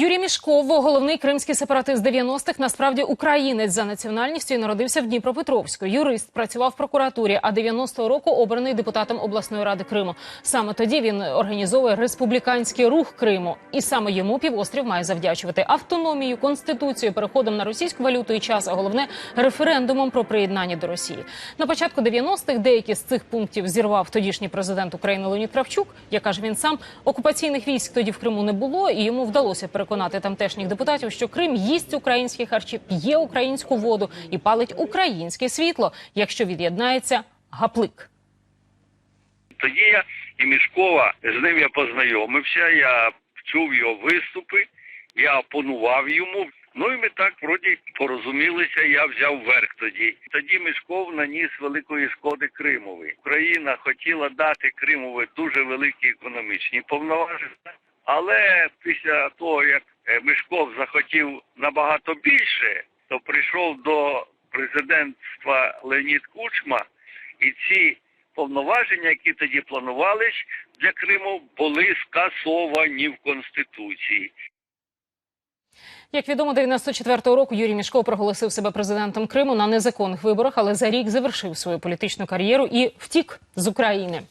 Юрій Мішков, головний кримський сепаратист 90-х, насправді українець за національністю і народився в Дніпропетровську. Юрист працював в прокуратурі, а 90-го року обраний депутатом обласної ради Криму. Саме тоді він організовує республіканський рух Криму, і саме йому півострів має завдячувати автономію, конституцію, переходом на російську валюту і час, а головне референдумом про приєднання до Росії. На початку 90-х деякі з цих пунктів зірвав тодішній президент України Леонід Кравчук. Як каже він сам, окупаційних військ тоді в Криму не було, і йому вдалося переконати тамтешніх депутатів, що Крим їсть українські харчі, п'є українську воду і палить українське світло, якщо від'єднається гаплик. Тоді я і Мішкова, з ним я познайомився, я чув його виступи, я опонував йому. Ну і ми так вроді порозумілися, я взяв верх тоді. Тоді Мішков наніс великої шкоди Кримові. Україна хотіла дати Кримові дуже великі економічні повноваження, але після того, як е, Мішков захотів набагато більше, то прийшов до президентства Леонід Кучма, і ці повноваження, які тоді планувались для Криму, були скасовані в Конституції. Як відомо, 94-го року Юрій Мішков проголосив себе президентом Криму на незаконних виборах, але за рік завершив свою політичну кар'єру і втік з України.